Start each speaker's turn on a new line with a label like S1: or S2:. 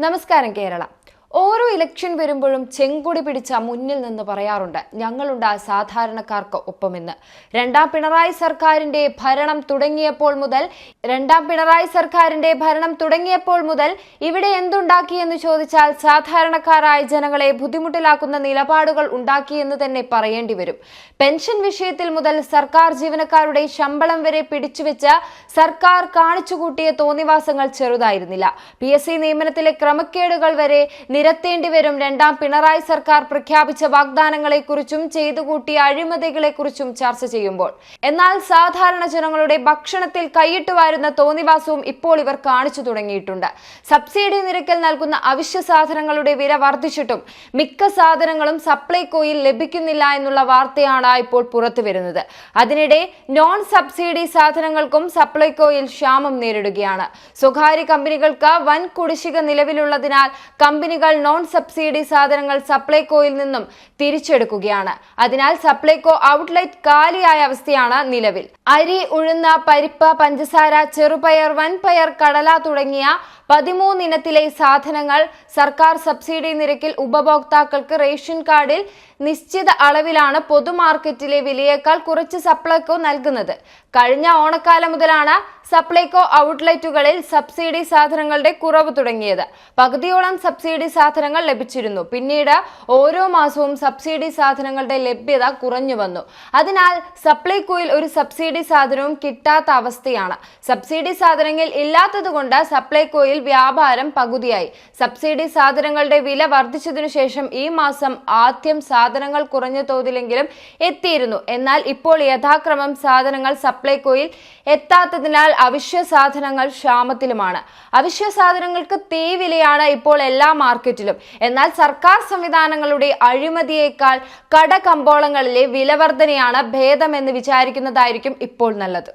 S1: നമസ്കാരം കേരള. ഓരോ ഇലക്ഷൻ വരുമ്പോഴും ചെങ്കൊടി പിടിച്ച മുന്നിൽ നിന്ന് പറയാറുണ്ട് ഞങ്ങളുണ്ട് സാധാരണക്കാർക്ക് ഒപ്പമെന്ന്. രണ്ടാം പിണറായി സർക്കാരിന്റെ ഭരണം തുടങ്ങിയപ്പോൾ മുതൽ രണ്ടാം പിണറായി സർക്കാരിന്റെ ഭരണം തുടങ്ങിയപ്പോൾ മുതൽ ഇവിടെ എന്തുണ്ടാക്കിയെന്ന് ചോദിച്ചാൽ സാധാരണക്കാരായ ജനങ്ങളെ ബുദ്ധിമുട്ടിലാക്കുന്ന നിലപാടുകൾ ഉണ്ടാക്കിയെന്ന് തന്നെ പറയേണ്ടി വരും. പെൻഷൻ വിഷയത്തിൽ മുതൽ സർക്കാർ ജീവനക്കാരുടെ ശമ്പളം വരെ പിടിച്ചുവെച്ച സർക്കാർ കാണിച്ചുകൂട്ടിയ തോന്നിവാസങ്ങൾ ചെറുതായിരുന്നില്ല. പി നിയമനത്തിലെ ക്രമക്കേടുകൾ വരെ നിരത്തേണ്ടി വരും രണ്ടാം പിണറായി സർക്കാർ പ്രഖ്യാപിച്ച വാഗ്ദാനങ്ങളെക്കുറിച്ചും ചെയ്തു കൂട്ടിയ അഴിമതികളെക്കുറിച്ചും ചർച്ച ചെയ്യുമ്പോൾ. എന്നാൽ സാധാരണ ജനങ്ങളുടെ ഭക്ഷണത്തിൽ കൈയിട്ട് വാരുന്ന തോന്നിവാസവും ഇപ്പോൾ ഇവർ കാണിച്ചു തുടങ്ങിയിട്ടുണ്ട്. സബ്സിഡി നിരക്കിൽ നൽകുന്ന അവശ്യ സാധനങ്ങളുടെ വില വർദ്ധിച്ചിട്ടും മിക്ക സാധനങ്ങളും സപ്ലൈകോയിൽ ലഭിക്കുന്നില്ല എന്നുള്ള വാർത്തയാണ് ഇപ്പോൾ പുറത്തു വരുന്നത് അതിനിടെ നോൺ സബ്സിഡി സാധനങ്ങൾക്കും സപ്ലൈകോയിൽ ക്ഷാമം നേരിടുകയാണ്. സ്വകാര്യ കമ്പനികൾക്ക് വൻ കുടിശ്ശിക നിലവിലുള്ളതിനാൽ കമ്പനികൾ നോൺ സബ്സിഡി സാധനങ്ങൾ സപ്ലൈകോയിൽ നിന്നും തിരിച്ചെടുക്കുകയാണ്. അതിനാൽ സപ്ലൈകോ ഔട്ട്ലെറ്റ് കാലിയായ അവസ്ഥയാണ് നിലവിൽ. അരി ഉഴുന്ന പരിപ്പ് പഞ്ചസാര ചെറുപയർ വൻപയർ കടല തുടങ്ങിയ പതിമൂന്നിനത്തിലെ സാധനങ്ങൾ സർക്കാർ സബ്സിഡി നിരക്കിൽ ഉപഭോക്താക്കൾക്ക് റേഷൻ കാർഡിൽ നിശ്ചിത അളവിലാണ് പൊതുമാർക്കറ്റിലെ വിലയേക്കാൾ കുറച്ച് സപ്ലൈകോ നൽകുന്നത്. കഴിഞ്ഞ ഓണക്കാലം മുതലാണ് സപ്ലൈകോ ഔട്ട്ലെറ്റുകളിൽ സബ്സിഡി സാധനങ്ങളുടെ കുറവ് തുടങ്ങിയത്. പകുതിയോളം സബ്സിഡി സാധനങ്ങൾ ലഭിച്ചിരുന്നു. പിന്നീട് ഓരോ മാസവും സബ്സിഡി സാധനങ്ങളുടെ ലഭ്യത കുറഞ്ഞു വന്നു. അതിനാൽ സപ്ലൈകോയിൽ ഒരു സബ്സിഡി സാധനവും കിട്ടാത്ത അവസ്ഥയാണ്. സബ്സിഡി സാധനങ്ങൾ ഇല്ലാത്തതുകൊണ്ട് സപ്ലൈകോയിൽ വ്യാപാരം പകുതിയായി. സബ്സിഡി സാധനങ്ങളുടെ വില വർദ്ധിച്ചതിനു ശേഷം ഈ മാസം ആദ്യം സാധനങ്ങൾ കുറഞ്ഞ തോതിലെങ്കിലും എത്തിയിരുന്നു. എന്നാൽ ഇപ്പോൾ യഥാക്രമം സാധനങ്ങൾ സപ്ലൈകോയിൽ എത്താത്തതിനാൽ അവശ്യ സാധനങ്ങൾ ക്ഷാമത്തിലുമാണ്. അവശ്യ സാധനങ്ങൾക്ക് തീ വിലയാണ് ഇപ്പോൾ എല്ലാ മാർക്കറ്റിലും. എന്നാൽ സർക്കാർ സംവിധാനങ്ങളുടെ അഴിമതിയേക്കാൾ കടകമ്പോളങ്ങളിലെ വിലവർധനയാണ് ഭേദമെന്ന് വിചാരിക്കുന്നതായിരിക്കും ഇപ്പോൾ നല്ലത്.